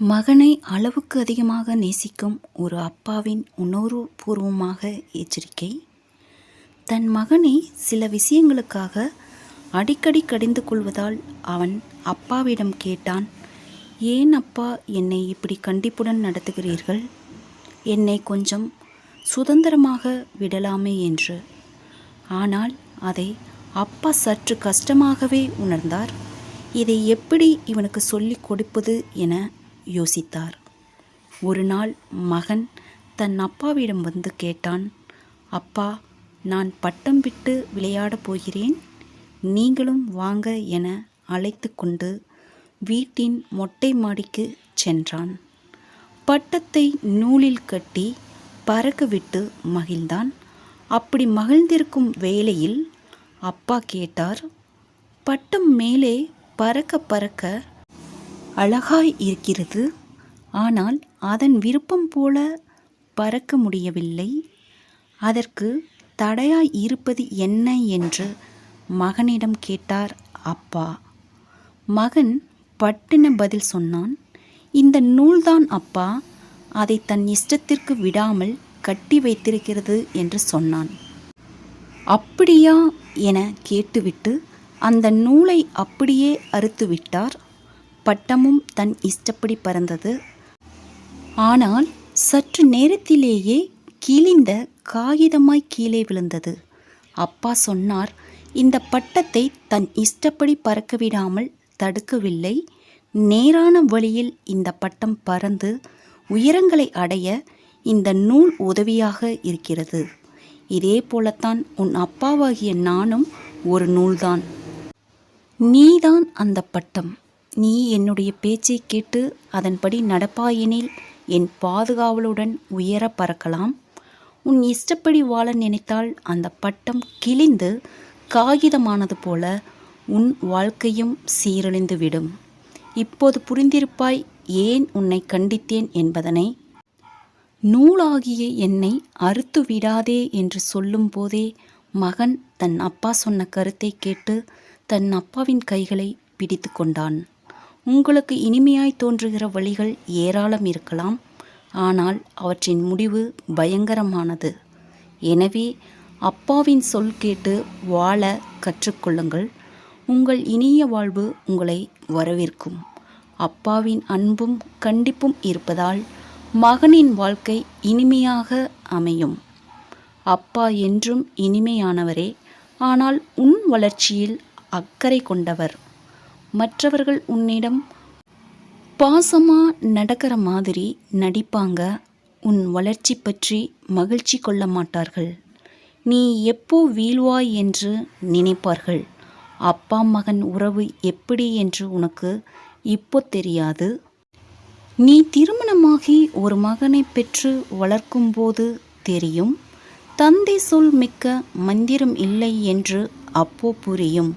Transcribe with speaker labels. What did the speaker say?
Speaker 1: மகனை அளவுக்கு அதிகமாக நேசிக்கும் ஒரு அப்பாவின் உணர்வுபூர்வமாக எச்சரிக்கை. தன் மகனை சில விஷயங்களுக்காக அடிக்கடி கடிந்து கொள்வதால் அவன் அப்பாவிடம் கேட்டான் ஏன் அப்பா என்னை இப்படி கண்டிப்புடன் நடத்துகிறீர்கள்? என்னை கொஞ்சம் சுதந்திரமாக விடலாமே என்று. ஆனால் அதை அப்பா சற்று கஷ்டமாகவே உணர்ந்தார். இதை எப்படி இவனுக்கு சொல்லிக் கொடுப்பது என யோசித்தார். ஒரு நாள் மகன் தன் அப்பாவிடம் வந்து கேட்டான் அப்பா நான் பட்டம் விட்டு விளையாடப் போகிறேன். நீங்களும் வாங்க என அழைத்து கொண்டு வீட்டின் மொட்டை மாடிக்கு சென்றான். பட்டத்தை நூலில் கட்டி பறக்க விட்டு மகிழ்ந்தான். அப்படி மகிழ்ந்திருக்கும் வேளையில் அப்பா கேட்டார் பட்டம் மேலே பறக்க பறக்க அழகாய் இருக்கிறது. ஆனால் அதன் விருப்பம் போல பறக்க முடியவில்லை. அதற்கு தடையாய் இருப்பது என்ன என்று மகனிடம் கேட்டார் அப்பா. மகன் பட்டின பதில் சொன்னான் இந்த நூல்தான் அப்பா. அதை தன் இஷ்டத்திற்கு விடாமல் கட்டி வைத்திருக்கிறது என்று சொன்னான். அப்படியா என கேட்டுவிட்டு அந்த நூலை அப்படியே அறுத்துவிட்டார் பட்டமும் தன் இஷ்டப்படி பறந்தது. ஆனால் சற்று நேரத்திலேயே கிழிந்த காகிதமாய் கீழே விழுந்தது. அப்பா சொன்னார் இந்த பட்டத்தை தன் இஷ்டப்படி பறக்க விடாமல் தடுக்கவில்லை. நேரான வழியில் இந்த பட்டம் பறந்து உயரங்களை அடைய இந்த நூல் உதவியாக இருக்கிறது. இதே போலத்தான் உன் அப்பாவாகிய நானும் ஒரு நூல்தான். நீதான் அந்த பட்டம். நீ என்னுடைய பேச்சை கேட்டு அதன்படி நடப்பாயெனில் என் பாதுகாவலுடன் உயர பறக்கலாம். உன் இஷ்டப்படி வாழ நினைத்தால் அந்த பட்டம் கிழிந்து காகிதமானது போல உன் வாழ்க்கையும் சீரழிந்துவிடும். இப்போது புரிந்திருப்பாய் ஏன் உன்னை கண்டித்தேன் என்பதனை? நூலாகிய என்னை அறுத்து விடாதே என்று சொல்லும்போதே மகன் தன் அப்பா சொன்ன கருத்தை கேட்டு தன் அப்பாவின் கைகளை பிடித்து கொண்டான். உங்களுக்கு இனிமையாய் தோன்றுகிற வழிகள் ஏராளம் இருக்கலாம். ஆனால் அவற்றின் முடிவு பயங்கரமானது. எனவே அப்பாவின் சொல் கேட்டு வாழ கற்றுக்கொள்ளுங்கள் உங்கள் இனிய வாழ்வு உங்களை வரவேற்கும். அப்பாவின் அன்பும் கண்டிப்பும் இருப்பதால் மகனின் வாழ்க்கை இனிமையாக அமையும். அப்பா என்றும் இனிமையானவரே. ஆனால் உன் வளர்ச்சியில் அக்கறை கொண்டவர். மற்றவர்கள் உன்னிடம் பாசமாக நடக்கிற மாதிரி நடிப்பாங்க. உன் வளர்ச்சி பற்றி மகிழ்ச்சி கொள்ள மாட்டார்கள். நீ எப்போ வீழ்வாய் என்று நினைப்பார்கள். அப்பா மகன் உறவு எப்படி என்று உனக்கு இப்போ தெரியாது. நீ திருமணமாகி ஒரு மகனை பெற்று வளர்க்கும்போது தெரியும். தந்தை சொல் மிக்க மந்திரம் இல்லை என்று அப்போ புரியும்.